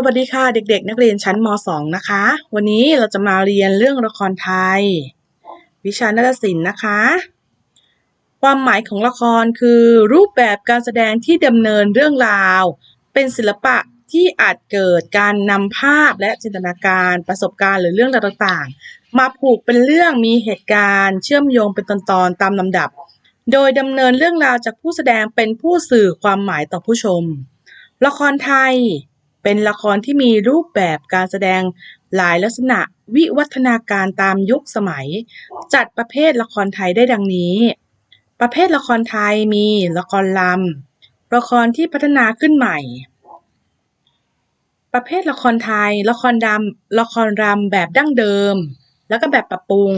สวัสดีค่ะเด็กๆ นักเรียนชั้นม .2 นะคะ วันนี้เราจะมาเรียนเรื่องละครไทย วิชานาฏศิลป์นะคะ ความหมายของละครคือรูปแบบการแสดงที่ดำเนินเรื่องราว เป็นศิลปะที่อาจเกิดการนำภาพและจินตนาการประสบการณ์หรือเรื่องราวต่างๆ มาผูกเป็นเรื่องมีเหตุการณ์ เชื่อมโยงเป็นตอนๆตามลำดับ โดยดำเนินเรื่องราวจากผู้แสดงเป็นผู้สื่อความหมายต่อผู้ชม ละครไทย เป็นละครที่มีรูปแบบการแสดงหลายลักษณะวิวัฒนาการตามยุคสมัย จัดประเภทละครไทยได้ดังนี้ ประเภทละครไทยมีละครลำละครที่พัฒนาขึ้นใหม่ ประเภทละครไทย ละครดำละครรำแบบดั้งเดิม แล้วก็แบบปรับปรุง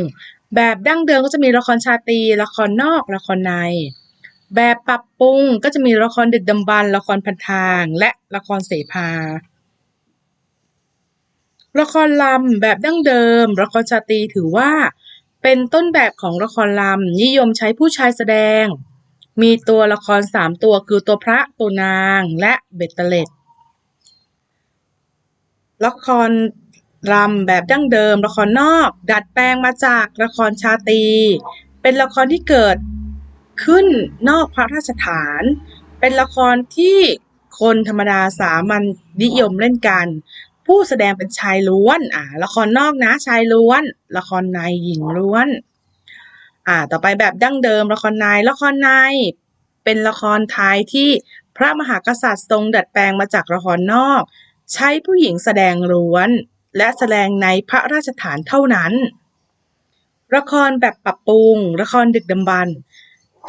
แบบดั้งเดิมก็จะมีละครชาตรีละครนอกละครใน แบบปรับปรุงก็จะมีละครดึกดำบรรละครพันทาง และละครเสภา ละครลำแบบดั้งเดิม ละครชาตรีถือว่าเป็นต้นแบบของละครลำนิยมใช้ผู้ชายแสดง มีตัวละครสามตัวคือตัวพระตัวนางและเบ็ดเตล็ดละครรำแบบดั้งเดิม ละครนอก ดัดแปลงมาจากละครชาตรีเป็นละครที่เกิด ขึ้นนอกพระราชฐาน เป็นละครที่คนธรรมดาสามัญนิยมเล่นกัน ผู้แสดงเป็นชายล้วน อ่า ละครนอกนะชายล้วน ละครในหญิงล้วน อ่า ต่อไปแบบดั้งเดิม ละครในละครในเป็นละครไทยที่พระมหากษัตริย์ทรงดัดแปลงมาจากละครนอก ใช้ผู้หญิงแสดงล้วน และแสดงในพระราชฐานเท่านั้น ละครแบบปรับปรุง ละครดึกดำบรร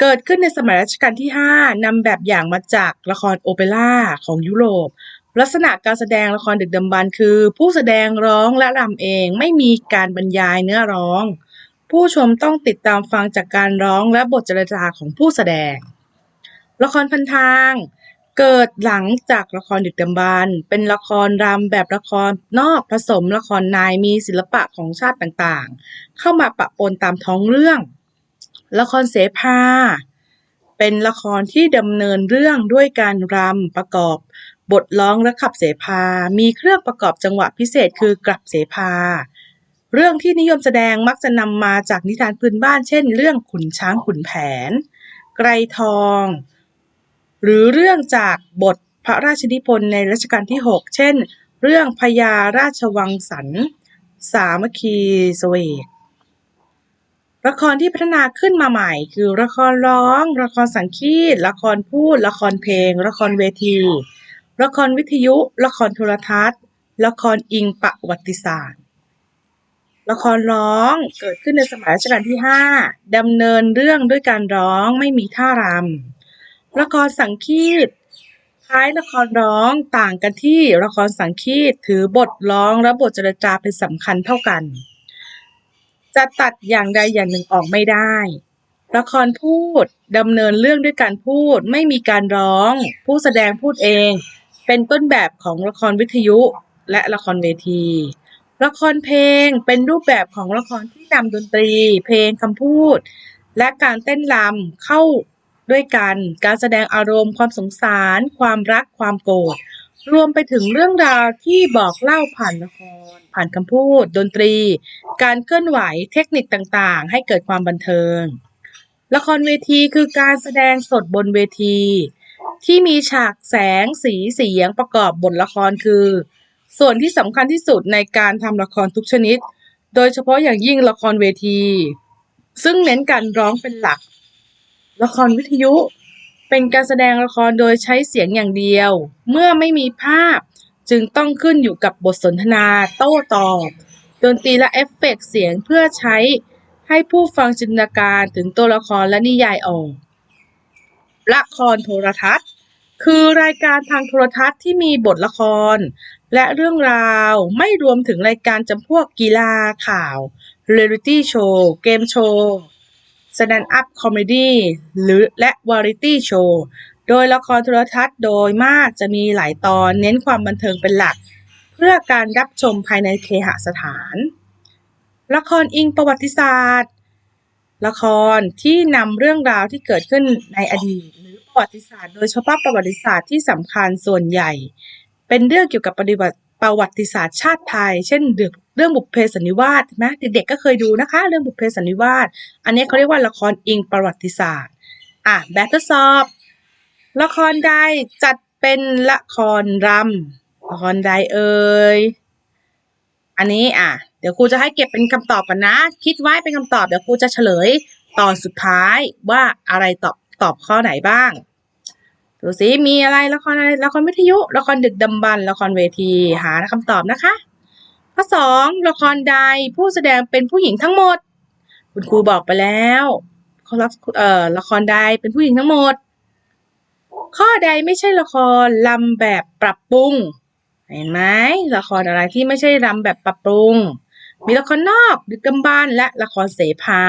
เกิดขึ้นในสมัยรัชกาลที่ 5นำแบบอย่างมาจากละครโอเปร่าของยุโรป ลักษณะการแสดงละครดึกดำบรรพ์คือ ผู้แสดงร้องและรำเองไม่มีการบรรยายเนื้อร้อง ผู้ชมต้องติดตามฟังจากการร้องและบทเจรจาของผู้แสดง ละครพันทางเกิดหลังจากละครดึกดำบรรพ์เป็นละครรำแบบละครนอกผสมละครในมีศิลปะของชาติต่างๆ เข้ามาปะปนตามท้องเรื่อง ละครเสภา เป็นละครที่ดำเนินเรื่องด้วยการรำประกอบบทร้องและขับเสภา มีเครื่องประกอบจังหวะพิเศษคือกลับเสภา เรื่องที่นิยมแสดงมักจะนำมาจากนิทานพื้นบ้าน เช่น เรื่องขุนช้างขุนแผน ไกรทอง หรือเรื่องจากบทพระราชนิพนธ์ในรัชกาลที่ 6 เช่น เรื่องพญาราชวังสรรสามัคคีเสวก ละครที่พัฒนาขึ้นมาใหม่ คือละครร้อง ละครสังคีตละครพูด ละครเพลง ละครเวที ละครวิทยุ ละครโทรทัศน์ ละครอิงประวัติศาสตร์ ละครร้องเกิดขึ้นในสมัยรัชกาลที่ 5ดำเนินเรื่องด้วยการร้องไม่มีท่ารำละครสังคีตคล้ายละครร้องต่างกันที่ละครสังคีตถือบทร้องและบทจรจาเป็นสำคัญเท่ากัน จะตัดอย่างใดอย่างหนึ่งออกไม่ได้ ละครพูดดำเนินเรื่องด้วยการพูดไม่มีการร้อง ผู้แสดงพูดเอง เป็นต้นแบบของละครวิทยุและละครเวที ละครเพลงเป็นรูปแบบของละครที่นำดนตรี เพลงคำพูด และการเต้นรำเข้าด้วยกัน การแสดงอารมณ์ความสงสาร ความรักความโกรธ รวมไปถึงเรื่องราวที่บอกเล่าผ่านละคร ผ่านคำพูด ดนตรี การเคลื่อนไหวเทคนิคต่างๆ ให้เกิดความบันเทิง ละครเวทีคือการแสดงสดบนเวที ที่มีฉากแสงสีเสียงประกอบบทละครคือ ส่วนที่สำคัญที่สุดในการทำละครทุกชนิด โดยเฉพาะอย่างยิ่งละครเวที ซึ่งเน้นการร้องเป็นหลัก ละครวิทยุ เป็นการแสดงละครโดยใช้เสียงอย่างเดียว เมื่อไม่มีภาพจึงต้องขึ้นอยู่กับบทสนทนาโต้ตอบดนตรีและเอฟเฟกต์เสียงเพื่อใช้ให้ผู้ฟังจินตนาการถึงตัวละครและนิยายออกละครโทรทัศน์ คือรายการทางโทรทัศน์ที่มีบทละคร และเรื่องราวไม่รวมถึงรายการจำพวกกีฬาข่าวเรียลิตี้โชว์ เกมโชว์ สแตนด์อัพคอมเมดี้หรือและวาไรตี้โชว์โดยละครโทรทัศน์โดยมากจะมีหลายตอนเน้นความบันเทิงเป็นหลัก เพื่อการรับชมภายในเคหสถาน ละครอิงประวัติศาสตร์ ละครที่นำเรื่องราวที่เกิดขึ้นในอดีต หรือประวัติศาสตร์ โดยเฉพาะประวัติศาสตร์ที่สำคัญส่วนใหญ่ เป็นเรื่องเกี่ยวกับปฏิวัติ ประวัติศาสตร์ชาติไทย เช่นเรื่องเรื่องบุพเพสันนิวาสใช่ไหมเด็กๆก็เคยดูนะคะ เรื่องบุพเพสันนิวาสอันนี้เขาเรียกว่าละครอิงประวัติศาสตร์อะแบบทดสอบละครใดจัดเป็นละครรำละครใดเอ่ยอันนี้อะเดี๋ยวครูจะให้เก็บเป็นคำตอบกันนะ คิดไว้เป็นคำตอบเดี๋ยวครูจะเฉลยตอนสุดท้ายว่าอะไรตอบตอบข้อไหนบ้าง ดูสิมีอะไรละครอะไรละครวิทยุละครดึกดำบรรพ์ละครเวทีหาคำตอบนะคะข้อสองละครใดผู้แสดงเป็นผู้หญิงทั้งหมด คุณครูบอกไปแล้วข้อละเอ่อละครใดเป็นผู้หญิงทั้งหมด ข้อใดไม่ใช่ละครลำแบบปรับปรุง เห็นไหมละครอะไรที่ไม่ใช่รำแบบปรับปรุง มีละครนอกดึกดำบรรพ์และละครเสภา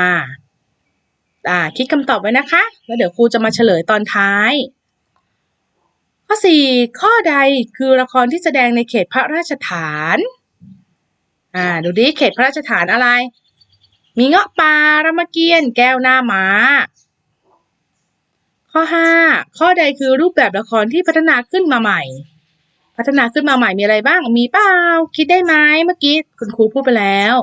อ่าคิดคำตอบไว้นะคะ แล้วเดี๋ยวครูจะมาเฉลยตอนท้าย ข้อสี่ข้อใดคือละครที่แสดงในเขตพระราชฐาน อ่า ดูดิ เขตพระราชฐานอะไร มีเงาะป่ารามเกียรติ์แก้วหน้าม้า ข้อห้าข้อใดคือรูปแบบละครที่พัฒนาขึ้นมาใหม่ พัฒนาขึ้นมาใหม่มีอะไรบ้าง มีเปล่า คิดได้ไหมเมื่อกี้คุณครูพูดไปแล้ว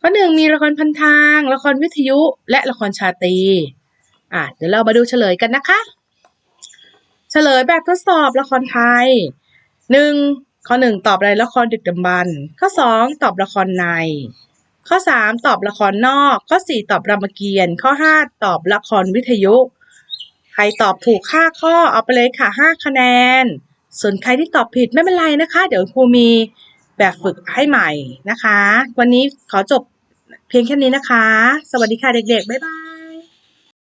ข้อหนึ่งมีละครพันทาง ละครวิทยุ และละครชาตรี อะเดี๋ยวเรามาดูเฉลยกันนะคะ เฉลยแบบทดสอบละครไทยหนึ่งข้อหนึ่งตอบอะไรละครดึกดำบรรข้อสองตอบละครใน ข้อสามตอบละครนอก ข้อสี่ตอบรามเกียรติ์ข้อห้าตอบละครวิทยุ ใครตอบถูกห้าข้อเอาไปเลยค่ะห้าคะแนน ส่วนใครที่ตอบผิดไม่เป็นไรนะคะ เดี๋ยวครูมีแบบฝึกให้ใหม่นะคะ วันนี้ขอจบเพียงแค่นี้นะคะ สวัสดีค่ะเด็กๆ บ๊ายบาย